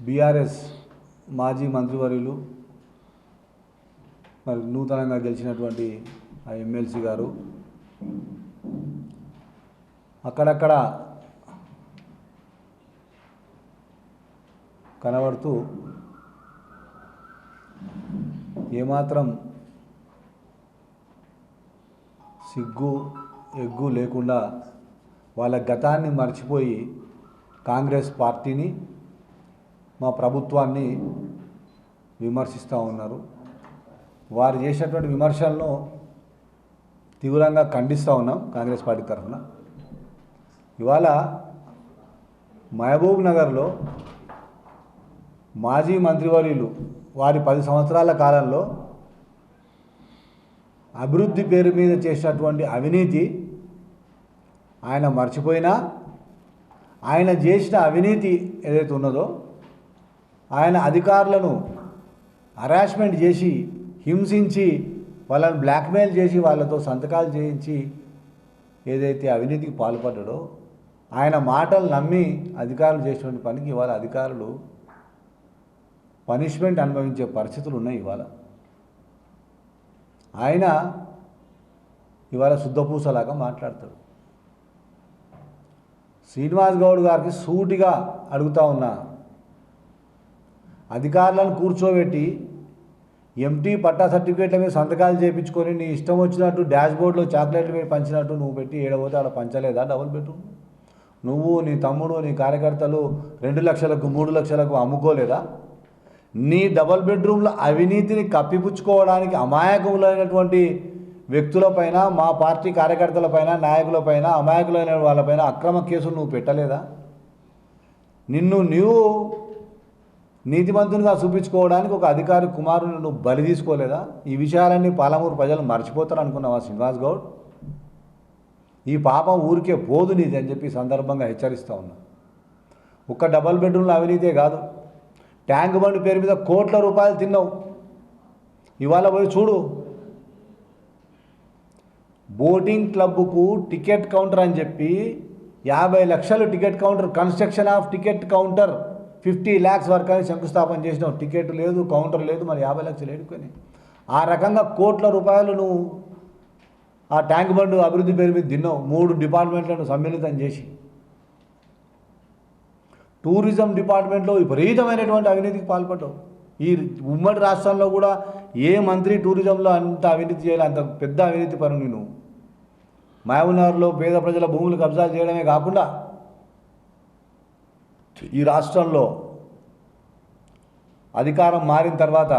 BRS మాజీ మంత్రివర్యులు మరి నూతనంగా గెలిచినటువంటి ఆ ఎమ్మెల్సీ గారు. అక్కడక్కడ కనబడుతూ ఏమాత్రం సిగ్గు ఎగ్గు లేకుండా వాళ్ళ గతాన్ని మర్చిపోయి కాంగ్రెస్ పార్టీని మా ప్రభుత్వాన్ని విమర్శిస్తూ ఉన్నారు. వారు చేసినటువంటి విమర్శలను తీవ్రంగా ఖండిస్తూ ఉన్నాం కాంగ్రెస్ పార్టీ తరఫున. ఇవాళ మహబూబ్ నగర్లో మాజీ మంత్రివర్యులు వారి పది సంవత్సరాల కాలంలో అభివృద్ధి పేరు మీద చేసినటువంటి అవినీతి ఆయన మర్చిపోయినా ఆయన చేసిన అవినీతి ఏదైతే ఉన్నదో ఆయన అధికారులను హరాస్మెంట్ చేసి హింసించి వాళ్ళని బ్లాక్మెయిల్ చేసి వాళ్ళతో సంతకాలు చేయించి ఏదైతే అవినీతికి పాల్పడ్డాడో ఆయన మాటలు నమ్మి అధికారులు చేసినటువంటి పనికి ఇవాళ అధికారులు పనిష్మెంట్ అనుభవించే పరిస్థితులు ఉన్నాయి ఇవాళ. ఆయన ఇవాళ శుద్ధపూసలాగా మాట్లాడతాడు. శ్రీనివాస్ గౌడ్ గారికి సూటిగా అడుగుతా ఉన్నా అధికారులను కూర్చోబెట్టి ఎంటీ పట్టా సర్టిఫికేట్ల మీద సంతకాలు చేయించుకొని నీ ఇష్టం వచ్చినట్టు డాష్ బోర్డ్లో చాక్లెట్లు మీద పంచినట్టు నువ్వు పెట్టి ఏడబోతే ఆడ పంచలేదా? Double bedroom. నువ్వు నీ తమ్ముడు నీ కార్యకర్తలు రెండు లక్షలకు మూడు లక్షలకు అమ్ముకోలేదా? నీ డబల్ బెడ్రూమ్ల అవినీతిని కప్పిపుచ్చుకోవడానికి అమాయకులైనటువంటి వ్యక్తులపైన మా పార్టీ కార్యకర్తలపైన నాయకులపైన అమాయకులైన వాళ్ళపైన అక్రమ కేసులు నువ్వు పెట్టలేదా? నిన్ను నీవు నీతిమంతునిగా చూపించుకోవడానికి ఒక అధికారి కుమారుని నువ్వు బలి తీసుకోలేదా? ఈ విషయాలన్నీ పాలమూరు ప్రజలు మర్చిపోతారు అనుకున్నావా శ్రీనివాస్ గౌడ్? ఈ పాపం ఊరికే పోదు నీది అని చెప్పి సందర్భంగా హెచ్చరిస్తూ ఉన్నా. ఒక్క డబల్ బెడ్రూమ్లో అవినీతే కాదు. ట్యాంక్ బండ్ పేరు మీద కోట్ల రూపాయలు తిన్నావు. ఇవాళ పోయి చూడు. బోటింగ్ క్లబ్కు టికెట్ కౌంటర్ అని చెప్పి యాభై లక్షలు ticket counter construction of ticket counter. Fifty lakhs వరకు అని శంకుస్థాపన చేసినావు. టికెట్ లేదు కౌంటర్ లేదు మరి యాభై లక్షలు ఏడుకొని. ఆ రకంగా కోట్ల రూపాయలు నువ్వు ఆ ట్యాంక్ బండ్ అభివృద్ధి పేరు మీద తిన్నావు. మూడు డిపార్ట్మెంట్లను సమ్మిళితం చేసి. టూరిజం డిపార్ట్మెంట్లో విపరీతమైనటువంటి అవినీతికి పాల్పడ్డావు. ఈ ఉమ్మడి రాష్ట్రంలో కూడా ఏ మంత్రి టూరిజంలో అంత అవినీతి చేయాలి అంత పెద్ద అవినీతి పరుని నువ్వు. మహబూబ్నగర్లో పేద ప్రజల భూములు కబ్జాలు చేయడమే కాకుండా ఈ రాష్ట్రంలో అధికారం మారిన తర్వాత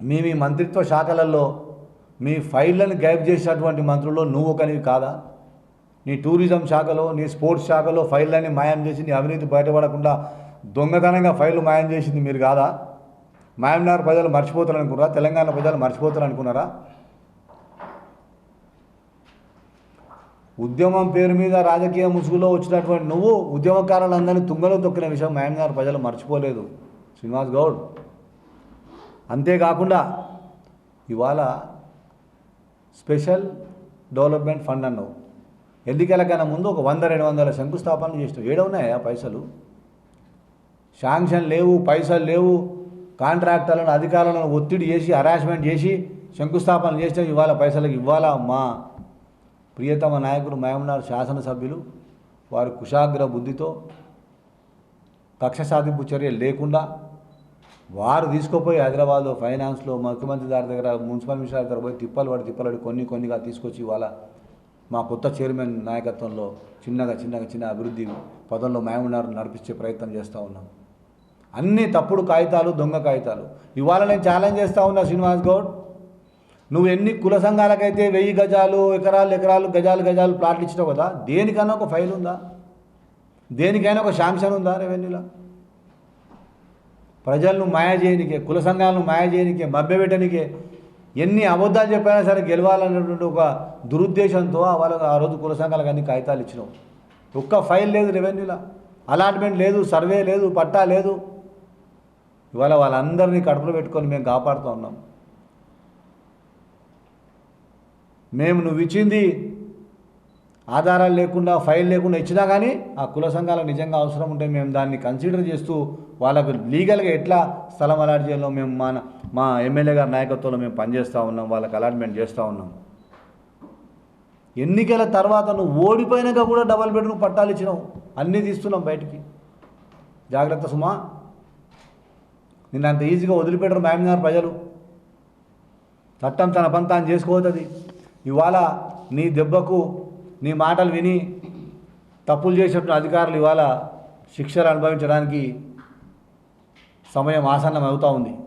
మీ మీ మంత్రిత్వ శాఖలలో మీ ఫైళ్ళను గైబ్ చేసినటువంటి మంత్రుల్లో నువ్వు ఒకనివి కాదా? నీ టూరిజం శాఖలో నీ స్పోర్ట్స్ శాఖలో ఫైళ్ళని మాయం చేసి నీ అవినీతి బయటపడకుండా దొంగతనంగా ఫైళ్ళు మాయం చేసింది మీరు కాదా? మాయంనగర్ ప్రజలు మర్చిపోతారు అనుకున్నారా తెలంగాణ ప్రజలు మర్చిపోతారు అనుకున్నారా ఉద్యమం పేరు మీద రాజకీయ ముసుగులో వచ్చినటువంటి నువ్వు ఉద్యమకారులందరినీ తుంగలో తొక్కిన విషయం మాయంనగర్ ప్రజలు మర్చిపోలేదు. శ్రీనివాస్ గౌడ్. అంతేకాకుండా ఇవాళ స్పెషల్ డెవలప్మెంట్ ఫండ్ అన్నావు. ఎన్నికలకన్నా ముందు ఒక వంద రెండు వందల శంకుస్థాపనలు చేసినావు. ఏడవున్నాయా పైసలు? శాంక్షన్ లేవు పైసలు లేవు. కాంట్రాక్టర్లను అధికారులను ఒత్తిడి చేసి హరాస్మెంట్ చేసి శంకుస్థాపనలు చేస్తే ఇవాళ పైసలకు ఇవ్వాలా మా ప్రియతమ నాయకుడు మహమ్నార్ శాసనసభ్యులు వారి కుశాగ్ర బుద్ధితో కక్ష సాధింపు చర్యలు లేకుండా వారు తీసుకుపోయి హైదరాబాద్లో ఫైనాన్స్లో ముఖ్యమంత్రి గారి దగ్గర మున్సిపల్ మినిస్టర్ దగ్గర పోయి తిప్పలు పడి తిప్పలు పడి కొన్ని కొన్నిగా తీసుకొచ్చి ఇవాళ మా కొత్త చైర్మన్ నాయకత్వంలో చిన్నగా చిన్నగా చిన్న అభివృద్ధి పదంలో మేమున్నారు నడిపించే ప్రయత్నం చేస్తూ ఉన్నాం. అన్ని తప్పుడు కాగితాలు దొంగ కాగితాలు. ఇవాళ నేను ఛాలెంజ్ చేస్తూ ఉన్నా శ్రీనివాస్ గౌడ్. నువ్వు ఎన్ని కుల సంఘాలకైతే వెయ్యి గజాలు ఎకరాలు ఎకరాలు గజాలు గజాలు ప్లాట్లు ఇచ్చినావు కదా దేనికైనా ఒక ఫైల్ ఉందా? దేనికైనా ఒక శాంక్షన్ ఉందా రెవెన్యూలో ప్రజలను మాయ చేయనికే కుల సంఘాలను మాయ చేయనికే మభ్యపెట్టనికే ఎన్ని అబద్ధాలు చెప్పినా సరే గెలవాలన్నటువంటి ఒక దురుద్దేశంతో వాళ్ళకి ఆ రోజు కుల సంఘాలకు అన్ని కాగితాలు ఇచ్చినావు. ఒక్క ఫైల్ లేదు రెవెన్యూలో అలాట్మెంట్ లేదు సర్వే లేదు పట్టా లేదు. ఇవాళ వాళ్ళందరినీ కడుపులో పెట్టుకొని మేము కాపాడుతూ ఉన్నాం. మేము నువ్వు ఇచ్చింది ఆధారాలు లేకుండా ఫైల్ లేకుండా ఇచ్చినా కానీ ఆ కుల సంఘాలకు నిజంగా అవసరం ఉంటే మేము దాన్ని కన్సిడర్ చేస్తూ వాళ్ళకు లీగల్గా ఎట్లా స్థలం అలాట్ చేయాలో మేము మా మా ఎమ్మెల్యే గారి నాయకత్వంలో మేము పనిచేస్తూ ఉన్నాం వాళ్ళకి అలాట్మెంట్ చేస్తూ ఉన్నాం. ఎన్నికల తర్వాత నువ్వు ఓడిపోయినాక కూడా డబల్ బెడ్రూమ్ పట్టాలు ఇచ్చినావు. అన్నీ తీస్తున్నాం బయటికి. జాగ్రత్త సుమా. నిన్ను అంత ఈజీగా వదిలిపెట్టరు మ్యామ్నార్ ప్రజలు. చట్టం తన పని తాను చేసుకోవద్దు ఇవాళ నీ దెబ్బకు నీ మాటలు విని తప్పులు చేసినట్టు అధికారులు ఇవాళ శిక్షలు అనుభవించడానికి సమయం ఆసన్నం అవుతూ ఉంది.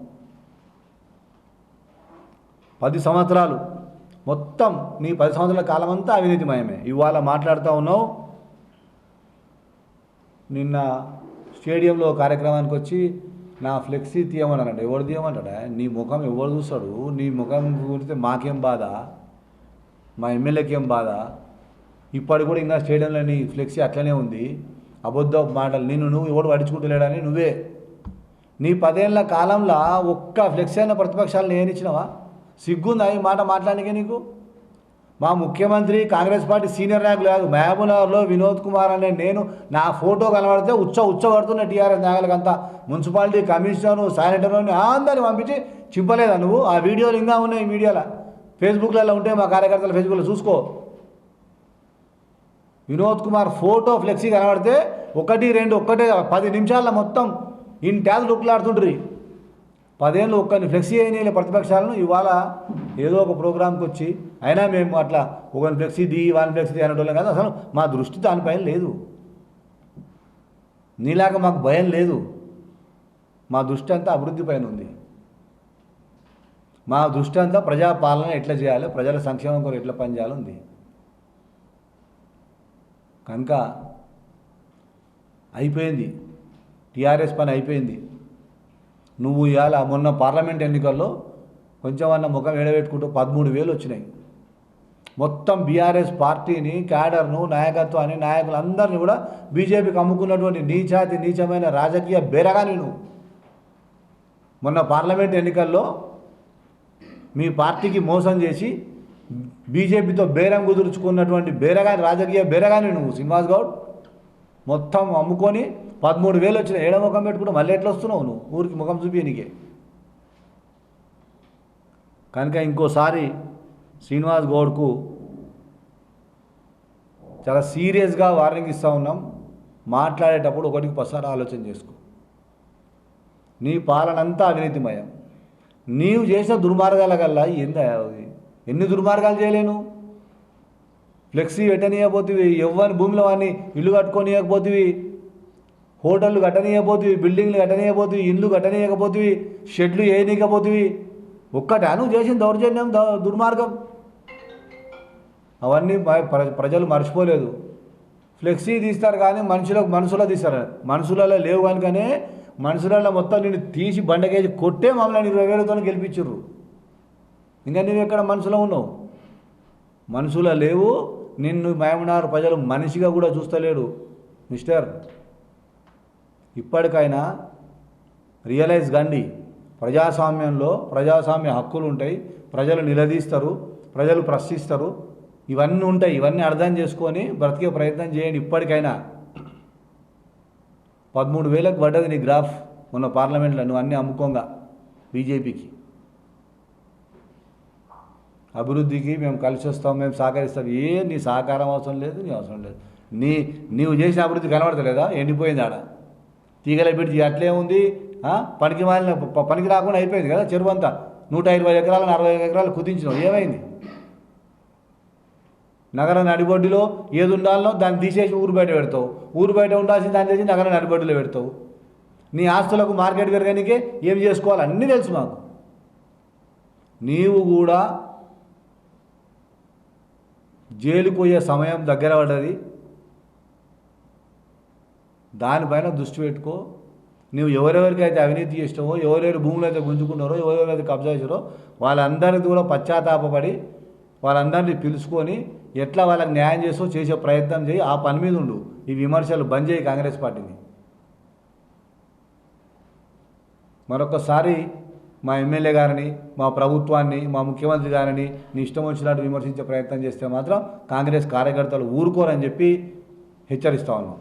పది సంవత్సరాలు మొత్తం నీ పది సంవత్సరాల కాలం అంతా అవినీతిమయమే. ఇవాళ మాట్లాడుతూ ఉన్నావు. నిన్న స్టేడియంలో కార్యక్రమానికి వచ్చి నా ఫ్లెక్సీ తీయమన్నాడు ఎవరు తీయమంటాడా? నీ ముఖం ఎవరు చూస్తాడు? నీ ముఖం చూస్తే మాకేం బాధ? మా ఎమ్మెల్యేకి ఏం బాధ? ఇప్పటికి కూడా ఇంకా స్టేడియంలో నీ ఫ్లెక్సీ అట్లనే ఉంది. అబద్ధ మాటలు. నిన్ను నువ్వు ఎవడు పట్టించుకుంటలేడని నువ్వే. నీ పదేళ్ళ కాలంలో ఒక్క ఫ్లెక్సీ అయిన ప్రతిపక్షాలు నేను ఇచ్చినావా? సిగ్గుందా ఈ మాట మాట్లాడనికే నీకు? మా ముఖ్యమంత్రి కాంగ్రెస్ పార్టీ సీనియర్ నాయకులు కాదు మహబూబ్నగర్లో వినోద్ కుమార్ అనే నేను నా ఫోటో కనబడితే ఉచ్చ ఉచ్చబడుతున్న టీఆర్ఎస్ నాయకులకంతా మున్సిపాలిటీ కమిషనర్ శానిటరీ అందరిని పంపించి చింపలేదా నువ్వు? ఆ వీడియోలు ఇంకా ఉన్నాయి మీడియాలో. ఫేస్బుక్లలో ఉంటే మా కార్యకర్తల ఫేస్బుక్లో చూసుకో. వినోద్ కుమార్ ఫోటో ఫ్లెక్సీ కనబడితే ఒకటి రెండు ఒక్కటే పది నిమిషాల మొత్తం ఇన్ ట్యాల్ లుక్లాడుతుండ్రి పదేళ్ళు ఒక్కరిని ఫ్లెక్సీ అయిన ప్రతిపక్షాలను ఇవాళ ఏదో ఒక ప్రోగ్రాంకి వచ్చి అయినా మేము అట్లా ఒకరిని ఫ్లెక్సీ దీ వాళ్ళని ఫ్లెక్సీ అనేటోళ్ళం కాదు అసలు మా దృష్టి దానిపైన లేదు. నీలాగా మాకు భయం లేదు. మా దృష్టి అంతా అభివృద్ధి పైన ఉంది. మా దృష్టి అంతా ప్రజాపాలన ఎట్లా చేయాలి? ప్రజల సంక్షేమం కొరకు ఎట్లా పనిచేయాలి ఉంది కనుక అయిపోయింది. టీఆర్ఎస్ పని అయిపోయింది. నువ్వు ఇవాళ మొన్న పార్లమెంట్ ఎన్నికల్లో కొంచెం అన్న ముఖం ఏడబెట్టుకుంటూ పదమూడు వేలు వచ్చినాయి. మొత్తం బీఆర్ఎస్ పార్టీని క్యాడర్ను నాయకత్వాన్ని నాయకులందరినీ కూడా బీజేపీకి అమ్ముకున్నటువంటి నీచాతి నీచమైన రాజకీయ బేరగాని నువ్వు మొన్న పార్లమెంట్ ఎన్నికల్లో మీ పార్టీకి మోసం చేసి బీజేపీతో బేరం కుదుర్చుకున్నటువంటి బేరగాని రాజకీయ బేరగాని నువ్వు శ్రీనివాస్ గౌడ్. మొత్తం అమ్ముకొని పదమూడు వేలు వచ్చిన ఏడ ముఖం పెట్టుకుంటే మళ్ళీ ఎట్లా వస్తున్నావు నువ్వు? ఊరికి ముఖం చూపించనికే నీకే కనుక ఇంకోసారి శ్రీనివాస్ గౌడ్కు చాలా సీరియస్గా వార్నింగ్ ఇస్తూ ఉన్నాం. మాట్లాడేటప్పుడు ఒకటికి పసారా ఆలోచన చేసుకో. నీ పాలనంతా అవినీతిమయం. నీవు చేసిన దుర్మార్గాల కల్లా ఏందా? ఎన్ని దుర్మార్గాలు చేయలేను? ఫ్లెక్సీ పెట్టనీయకపోతివి ఎవ్వని భూమిలో వాడిని ఇల్లు కట్టుకోనియకపోతివి హోటళ్ళు కట్టనీయకపోతివి బిల్డింగ్లు కట్టనీయకపోతివి ఇల్లు కట్టనీయకపోతివి షెడ్లు వేయనీయకపోతివి ఒక్కటే? నువ్వు చేసిన దౌర్జన్యం దుర్మార్గం. అవన్నీ ప్రజలు మర్చిపోలేదు. ఫ్లెక్సీ తీస్తారు కానీ మనుషులకు మనసులో తీస్తారు. మనుషులలో లేవు కనుకనే మనుషులలో మొత్తం నేను తీసి బండకేసి కొట్టే మమ్మల్ని ఇరవై వేలతో గెలిపించర్రు. ఇంకా నువ్వు ఎక్కడ మనసులో ఉన్నావు? మనసులో లేవు నిన్ను మేమన్నారు ప్రజలు మనిషిగా కూడా చూస్తలేడు మిస్టర్. ఇప్పటికైనా రియలైజ్ కండి. ప్రజాస్వామ్యంలో ప్రజాస్వామ్య హక్కులు ఉంటాయి ప్రజలు నిలదీస్తారు ప్రజలు ప్రశ్నిస్తారు. ఇవన్నీ ఉంటాయి ఇవన్నీ అర్థం చేసుకొని బ్రతికే ప్రయత్నం చేయండి ఇప్పటికైనా. పదమూడు వేలకు పడ్డది నీ గ్రాఫ్ మొన్న పార్లమెంట్లో నువ్వు అన్నీ అమ్ముకోంగా బీజేపీకి. అభివృద్ధికి మేము కలిసి వస్తాం మేము సహకరిస్తాం. ఏ నీ సహకారం అవసరం లేదు నీ అవసరం లేదు. నీ నీవు చేసిన అభివృద్ధి కనబడతలేదా? ఎండిపోయింది ఆడ. తీగల పెట్టి అట్లే ఉంది పనికి మాలిన పనికి రాకుండా అయిపోయింది కదా చెరువు అంతా నూట ఇరవై ఎకరాలు అరవై ఎకరాలు కుదించినావు. ఏమైంది? నగర నడిబొడ్డులో ఏది ఉండాలనో దాన్ని తీసేసి ఊరు బయట పెడతావు. ఊరు బయట ఉండాల్సిన దాన్ని తీసి నగర నడిబొడ్డులో పెడతావు. నీ ఆస్తులకు మార్కెట్ పెరగనికే ఏం చేసుకోవాలి? అన్నీ తెలుసు మాకు. నీవు కూడా జైలుకు పోయే సమయం దగ్గర పడ్డది. దానిపైన దృష్టి పెట్టుకో. నువ్వు ఎవరెవరికైతే అవినీతి చేసినావో ఎవరెవరు భూములు అయితే గుంజుకున్నారో ఎవరెవరైతే కబ్జా చేసారో వాళ్ళందరికీ కూడా పశ్చాత్తాపడి వాళ్ళందరినీ పిలుచుకొని ఎట్లా వాళ్ళకి న్యాయం చేసో చేసే ప్రయత్నం చేయి ఆ పని మీద ఉండు. ఈ విమర్శలు బంద్ చేయి కాంగ్రెస్ పార్టీని. మరొకసారి మా ఎమ్మెల్యే గారిని మా ప్రభుత్వాన్ని మా ముఖ్యమంత్రి గారిని నీ ఇష్టం వచ్చినట్టు విమర్శించే ప్రయత్నం చేస్తే మాత్రం కాంగ్రెస్ కార్యకర్తలు ఊరుకోరని చెప్పి హెచ్చరిస్తా ఉన్నాం.